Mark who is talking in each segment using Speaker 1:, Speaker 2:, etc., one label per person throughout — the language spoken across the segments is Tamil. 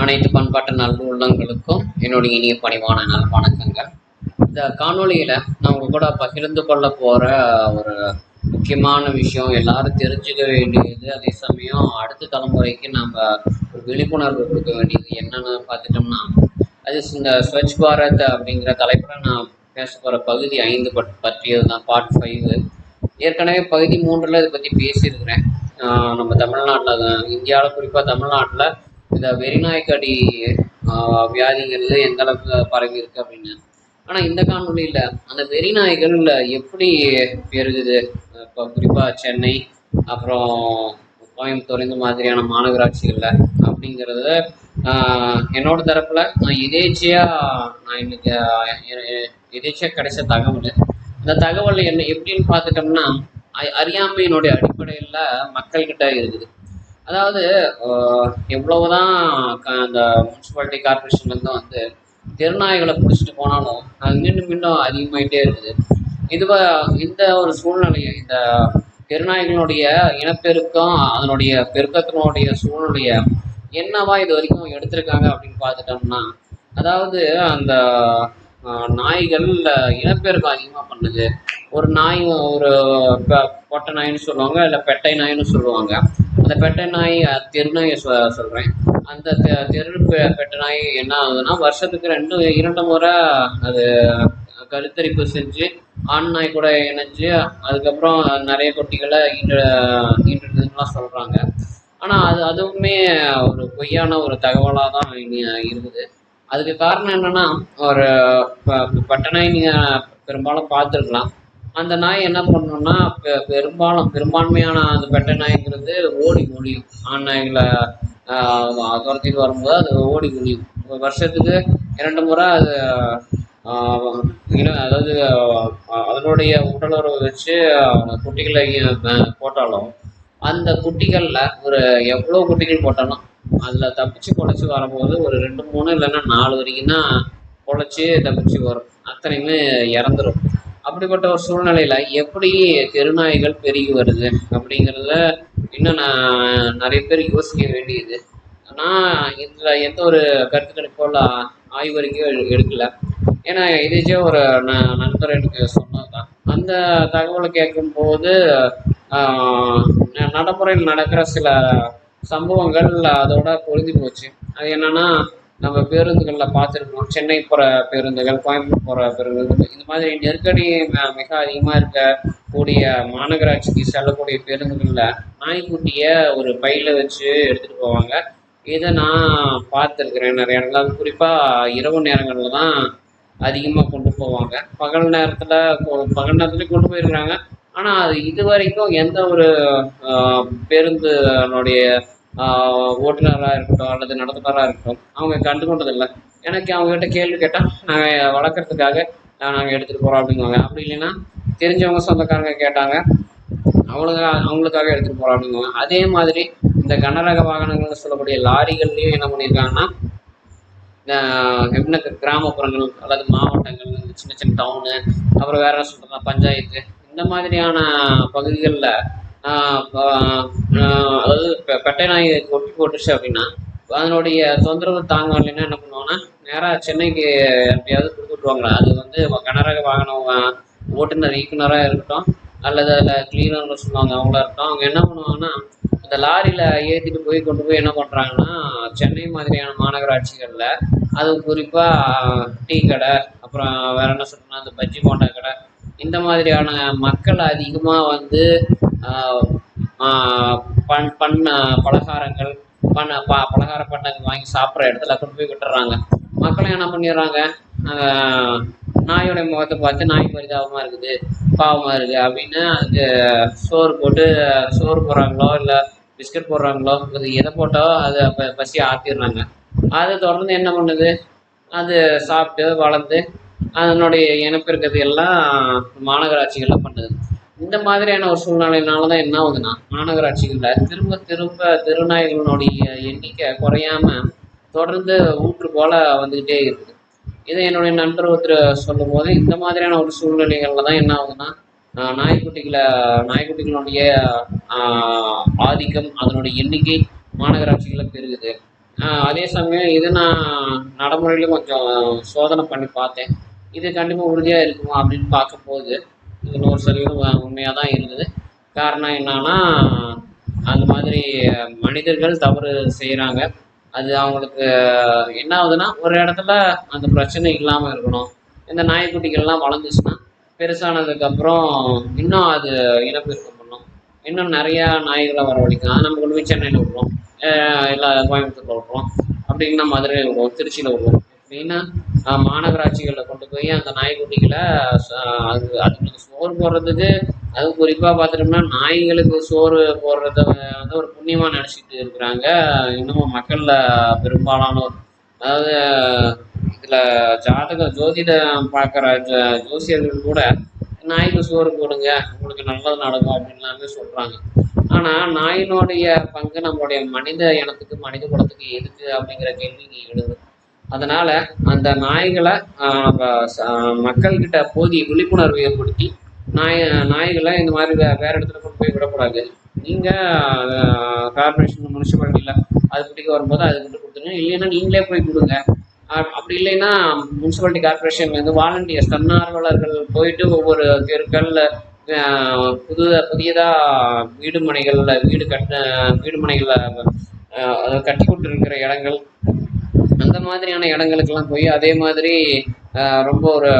Speaker 1: அனைத்து பண்பாட்டு நல்லுள்ளங்களுக்கும் என்னுடைய இனிய பணிவான நல் வணக்கங்கள். இந்த காணொளியில் நான் உங்கள் கூட பகிர்ந்து கொள்ள போகிற ஒரு முக்கியமான விஷயம் எல்லாரும் தெரிஞ்சுக்க வேண்டியது அதே சமயம் அடுத்த தலைமுறைக்கு நம்ம ஒரு விழிப்புணர்வு கொடுக்க வேண்டியது என்னென்னு பார்த்துட்டோம்னா அது இந்த ஸ்வச் பாரத் அப்படிங்கிற தலைப்பில் நான் பேச போகிற பகுதி ஐந்து பட் பற்றியது தான் பார்ட் ஃபைவ் ஏற்கனவே பகுதி மூன்றில் இதை பற்றி பேசியிருக்கிறேன். நம்ம தமிழ்நாட்டில் இந்தியாவில் குறிப்பாக தமிழ்நாட்டில் இந்த வெறிநாய்க்கடி வியாதிங்கிறது எந்த அளவுக்கு பரவி இருக்கு அப்படின்னு. ஆனால் இந்த காணொலியில் அந்த வெறிநாய்கள் எப்படி பெருகுது? இப்போ குறிப்பாக சென்னை அப்புறம் கோயம்புத்தூர் இந்த மாதிரியான மாநகராட்சிகளில் அப்படிங்கிறத என்னோட தரப்பில் நான் எதேச்சியாக நான் இன்னைக்கு எதேச்சியாக கிடைச்ச தகவல். இந்த தகவல் என்ன எப்படின்னு பார்த்துட்டோம்னா அறியாமையினுடைய அடிப்படையில் மக்கள்கிட்ட இருக்குது. அதாவது எவ்வளவுதான் க- அந்த முனிசிபாலிட்டி கார்பரேஷன்லேருந்து வந்து தெருநாய்களை பிடிச்சிட்டு போனாலும் அது மீண்டும் மீண்டும் அதிகமாயிட்டே இருக்குது. இதுவ இந்த ஒரு சூழ்நிலையை இந்த திருநாய்களுடைய இனப்பெருக்கம் அதனுடைய பெருக்கத்தினுடைய சூழ்நிலைய என்னவா இது வரைக்கும் எடுத்திருக்காங்க அப்படின்னு பார்த்துட்டோம்னா அதாவது அந்த நாய்கள் இனப்பெருக்கம் அதிகமாக பண்ணுது. ஒரு நாய் ஒரு பொட்டை நாய்னு சொல்லுவாங்க இல்லை பெட்டை நாய்னு சொல்லுவாங்க. அந்த பெட்டை நாய் அஹ், சொ சொல்கிறேன் அந்த தெ- தெரு பெட்ட பெட்டை நாய் என்ன ஆகுதுன்னா வருஷத்துக்கு ரெண்டு இரண்டு முறை அது கருத்தரிப்பு செஞ்சு ஆண் நாய் கூட இணைஞ்சு அதுக்கப்புறம் நிறைய குட்டிகளை ஈன்ற ஈன்றதுலாம் சொல்கிறாங்க ஆனால் அது அதுவுமே ஒரு பொய்யான ஒரு தகவலாக தான் இனி இருக்குது. அதுக்கு காரணம் என்னென்னா ஒரு ப- நாய் நீங்கள் பெரும்பாலும் பார்த்துருக்கலாம். அந்த நாய் என்ன பண்ணணும்னா பெ- பெரும்பாலும் பெரும்பான்மையான அந்த பெட்டை நாய்ங்கிறது ஓடி ஒழியும் ஆண் நாய்களை துரத்திட்டு வரும்போது அது ஓடி ஒழியும் வருஷத்துக்கு இரண்டு முறை அது அதாவது அதனுடைய உடலுறவு வச்சு அந்த குட்டிகளை போட்டாலும் அந்த குட்டிகளில் ஒரு எவ்வளோ குட்டிகள் போட்டாலும் அதில் தப்பிச்சு பொழைச்சி வரும்போது ஒரு ரெண்டு மூணு இல்லைன்னா நாலு வரைக்கும் தான் பொழைச்சி தப்பிச்சு வரும். அத்தனையுமே இறந்துடும் அப்படிப்பட்ட ஒரு சூழ்நிலையில் எப்படி தெருநாய்கள் பெருகி வருது அப்படிங்கிறத இன்னும் நான் நிறைய பேர் யோசிக்க வேண்டியது. ஆனால் இதில் எந்த ஒரு கருத்து இல்லை ஆய்வறிக்கையோ எடுக்கல. ஏன்னா இதே ஒரு ந- நண்பர் எனக்கு சொன்னது தான் அந்த தகவலை கேட்கும்போது நடைமுறையில் நடக்கிற சில சம்பவங்கள் அதோட பொருந்தி போச்சு அது என்னன்னா நம்ம பேருந்துகளில் பார்த்துருக்கோம். சென்னை போகிற பேருந்துகள் கோயம்புத்தூர் போகிற பேருந்துகள் இந்த மாதிரி நெருக்கடி மிக அதிகமாக இருக்கக்கூடிய மாநகராட்சிக்கு செல்லக்கூடிய பேருந்துகளில் நாய்க்குட்டியை ஒரு பையில் வச்சு எடுத்துகிட்டு போவாங்க. இதை நான் பார்த்துருக்குறேன் நிறைய இடங்கள் குறிப்பாக இரவு நேரங்களில் தான் அதிகமாக கொண்டு போவாங்க. பகல் நேரத்தில் பகல் நேரத்துலேயும் கொண்டு போயிருக்கிறாங்க. ஆனால் அது இது வரைக்கும் எந்த ஒரு பேருந்துனுடைய பேருந்தினுடைய ஓட்டுநராக இருக்கட்டும் அல்லது நடத்துனராக இருக்கட்டும் அவங்க கண்டுகொண்டதில்லை. எனக்கு அவங்ககிட்ட கேள்வி கேட்டால் நாங்கள் வளர்க்குறதுக்காக நாங்கள் எடுத்துகிட்டு போகிறோம் அப்படிங்குவாங்க. அப்படி இல்லைன்னா தெரிஞ்சவங்க சொந்தக்காரங்க கேட்டாங்க அவங்களுக்கு அவங்களுக்காக எடுத்துகிட்டு போகிறோம் அப்படிங்குவாங்க. அதே மாதிரி இந்த கனரக வாகனங்கள்னு சொல்லக்கூடிய லாரிகள்லையும் என்ன பண்ணியிருக்காங்கன்னா ஆஹ் எப்படின்னா கிராமப்புறங்கள் அல்லது மாவட்டங்கள் சின்ன சின்ன டவுனு அப்புறம் வேற என்ன சொல்கிறதா பஞ்சாயத்து இந்த மாதிரியான பகுதிகளில் அதாவது பெட்டை நாய் கொட்டி போட்டுச்சு அப்படின்னா அதனுடைய தொந்தரவு தாங்க இல்லைன்னா என்ன பண்ணுவாங்கன்னா நேராக சென்னைக்கு எப்படியாவது கொடுத்துட்ருவாங்களா அது வந்து கனரக வாகனம் ஓட்டுநர் இயக்குனராக இருக்கட்டும் அல்லது அதில் கிளீனர் சொல்லுவாங்க அவங்களா இருக்கட்டும் அவங்க என்ன பண்ணுவாங்கன்னா அந்த லாரியில் ஏற்றிட்டு போய் கொண்டு போய் என்ன பண்ணுறாங்கன்னா சென்னை மாதிரியான மாநகராட்சிகளில் அது குறிப்பாக டீ கடை அப்புறம் வேற என்ன சொல்லணும்னா அந்த பஜ்ஜி போண்டா கடை இந்த மாதிரியான மக்கள் அதிகமாக வந்து ஆஹ், பண் பண்ண பலகாரங்கள் பண்ண ப பலகார பண்ணங்கள் வாங்கி சாப்பிட்ற இடத்துல கொண்டு போய் விட்டுறாங்க. மக்களும் என்ன பண்ணிடுறாங்க? நாயோடைய முகத்தை பார்த்து நாய் பரிதாபமாக இருக்குது பாவமாக இருக்குது அப்படின்னு அதுக்கு சோறு போட்டு சோறு போடுறாங்களோ இல்லை பிஸ்கட் போடுறாங்களோ இது எதை போட்டோ அதை ப பசி ஆற்றிடுறாங்க அதை தொடர்ந்து என்ன பண்ணுது? அது சாப்பிட்டு வளர்ந்து அதனுடைய இனப்பெருக்கத்தை எல்லாம் மாநகராட்சிகள்லாம் பண்ணுது. இந்த மாதிரியான ஒரு சூழ்நிலையினால தான் என்ன ஆகுதுன்னா மாநகராட்சிகளில் திரும்ப திரும்ப திருநாய்களினுடைய எண்ணிக்கை குறையாம தொடர்ந்து ஊற்று போல வந்துக்கிட்டே இருக்குது. இதை என்னுடைய நண்பர் ஒருத்தர் சொல்லும்போது இந்த மாதிரியான ஒரு சூழ்நிலைகளில் தான் என்ன ஆகுதுன்னா நாய்க்குட்டிகளை நாய்க்குட்டிகளுடைய ஆதிக்கம் அதனுடைய எண்ணிக்கை மாநகராட்சிகளில் பெருகுது. அதே சமயம் இது நான் நடைமுறையிலும் கொஞ்சம் சோதனை பண்ணி பார்த்தேன். இது கண்டிப்பாக உறுதியாக இருக்குமா அப்படின்னு பார்க்கும்போது இது நூறு சதவீதம் உண்மையாக தான் இருந்தது. காரணம் என்னன்னா அந்த மாதிரி மனிதர்கள் தவறு செய்கிறாங்க அது அவங்களுக்கு என்ன ஆகுதுன்னா ஒரு இடத்துல அந்த பிரச்சனை இல்லாமல் இருக்கணும். இந்த நாய்க்குட்டிகள்லாம் வளர்ந்துச்சுன்னா பெருசானதுக்கப்புறம் இன்னும் அது இனப்பெருக்கம் பண்ணும் இன்னும் நிறையா நாய்களை வரவழைக்கும். அது நம்ம கொண்டு போய் சென்னையில் விடுறோம். அஹ் இல்லை கோயம்புத்தூரில் விடுறோம். அப்படின்னா மதுரையில் விடுவோம் திருச்சியில் விடுவோம் அப்படின்னா மாநகராட்சிகளில் கொண்டு போய் அந்த நாய்க்குட்டிகளை ச- அது அதுங்களுக்கு சோறு போடுறதுக்கு அது குறிப்பாக பார்த்துட்டோம்னா நாய்களுக்கு சோறு போடுறத வந்து ஒரு புண்ணியமாக நினச்சிட்டு இருக்கிறாங்க. இன்னமும் மக்களில் பெரும்பாலானோர். அதாவது இதில் ஜாதக ஜோதிடம் பார்க்குற ஜ ஜோசியர்கள் கூட நாய்க்கு சோறு போடுங்க உங்களுக்கு நல்லது நடக்கும் அப்படின்லாமே சொல்கிறாங்க ஆனால் நாயினுடைய பங்கு நம்மளுடைய மனித இனத்துக்கு மனித குலத்துக்கு எதுக்கு அப்படிங்கிற கேள்வி இங்கே எழுது. அதனால அந்த நாய்களை மக்கள்கிட்ட போதிய விழிப்புணர்வு ஏற்படுத்தி நாய் நாய்களை இந்த மாதிரி வே வேற இடத்துல கொண்டு போய் விடக்கூடாது. நீங்கள் கார்பரேஷன் முனிசிபாலிட்டியில் அது பிடிக்க வரும்போது அதுக்கிட்ட கொடுத்துருங்க. இல்லைன்னா நீங்களே போய் கொடுங்க. அப்படி இல்லைன்னா முனிசிபாலிட்டி கார்பரேஷன்லேருந்து வாலண்டியர்ஸ் தன்னார்வலர்கள் போயிட்டு ஒவ்வொரு தெருக்களில் புது புதியதாக வீடுமனைகளில் வீடு கட்ட வீடுமனைகளில் கட்டி கொண்டு கொடுத்துருக்கிற இடங்கள் அந்த மாதிரியான இடங்களுக்கெல்லாம் போய் அதே மாதிரி ரொம்ப ஒரு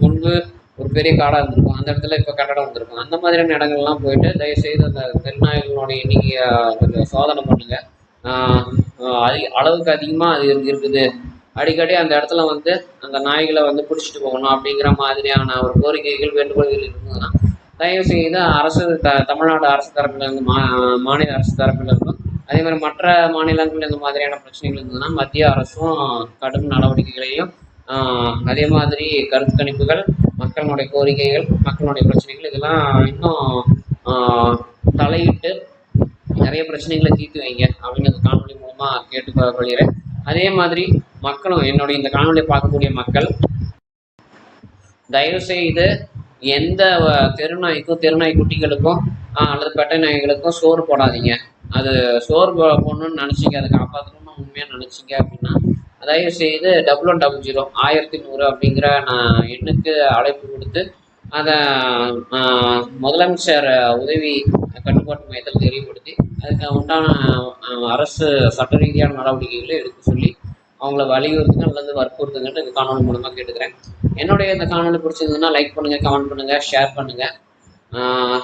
Speaker 1: முன்பு ஒரு பெரிய காடாக இருந்திருக்கும். அந்த இடத்துல இப்போ கட்டடம் வந்திருக்கும் அந்த மாதிரியான இடங்கள்லாம் போயிட்டு தயவுசெய்து அந்த தெருநாய்களோட எண்ணிக்கையை கொஞ்சம் சோதனை பண்ணுங்க. அதிக அளவுக்கு அதிகமாக அது இருக்குது. அடிக்கடி அந்த இடத்துல வந்து அந்த நாய்களை வந்து பிடிச்சிட்டு போகணும் அப்படிங்கிற மாதிரியான ஒரு கோரிக்கைகள் வேண்டுகோள்கள் இருந்ததுன்னா தயவு செய்து அரசு த தமிழ்நாடு அரசு தரப்பிலிருந்து மா மாநில அரசு தரப்பிலிருந்தும் அதே மாதிரி மற்ற மாநிலங்கள் இந்த மாதிரியான பிரச்சனைகள் இருந்ததுன்னா மத்திய அரசும் கடும் நடவடிக்கைகளையும் ஆஹ், அதே மாதிரி கருத்து கணிப்புகள் மக்களுடைய கோரிக்கைகள் மக்களுடைய பிரச்சனைகள் இதெல்லாம் இன்னும் ஆஹ், தலையிட்டு நிறைய பிரச்சனைகளை தீர்த்து வைங்க அப்படின்னு இந்த காணொலி மூலமா கேட்டுக்கொள்கிறேன் அதே மாதிரி மக்களும் என்னுடைய இந்த காணொலியை பார்க்கக்கூடிய மக்கள் தயவு செய்து எந்த தெருநாய்க்கும் தெருநாய் குட்டிகளுக்கும் ஆஹ், அல்லது பெட்டை நாய்களுக்கும் சோறு போடாதீங்க. அது சோர்வு போ- போடணும்னு நினச்சிங்க. அதை காப்பாற்றணும்னு உண்மையாக நினச்சிங்க அப்படின்னா தயவு செய்து டபுள் ஒன் டபுள் ஜீரோ ஆயிரத்தி நூறு அப்படிங்கிற நான் எண்ணுக்கு அழைப்பு கொடுத்து அதை முதலமைச்சர் உதவி கட்டுப்பாட்டு மையத்தில் தெரியப்படுத்தி அதுக்கு உண்டான அரசு சட்ட ரீதியான நடவடிக்கைகளை எடுக்க சொல்லி அவங்கள வலியுறுத்துங்க அல்லது வற்புறுத்துங்கன்ட்டு இந்த காணொலி மூலமாக கேட்டுக்கிறேன். என்னுடைய இந்த காணொலி பிடிச்சிருந்ததுன்னா லைக் பண்ணுங்கள் கமெண்ட் பண்ணுங்கள் ஷேர் பண்ணுங்கள்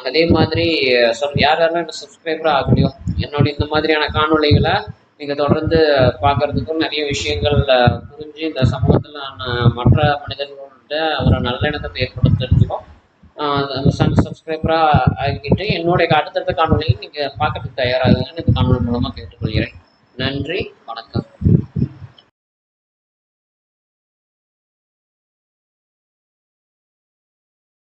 Speaker 1: அதே மாதிரி சொல் யார் யாரெல்லாம் என்ன சப்ஸ்கிரைபராக ஆகலையோ என்னோட இந்த மாதிரியான காணொளிகளை நீங்கள் தொடர்ந்து பார்க்கறதுக்கும் நிறைய விஷயங்கள் புரிஞ்சு இந்த சமூகத்தில் நான் மற்ற மனிதர்களோட ஒரு நல்லிணக்கத்தை ஏற்படுத்த தெரிஞ்சுக்கும் சப்ஸ்கிரைபராக ஆகிக்கிட்டு என்னுடைய அடுத்தடுத்த காணொலியும் நீங்கள் பார்க்கறதுக்கு தயாராகுங்கன்னு இந்த காணொலி மூலமாக கேட்டுக்கொள்கிறேன். நன்றி வணக்கம்.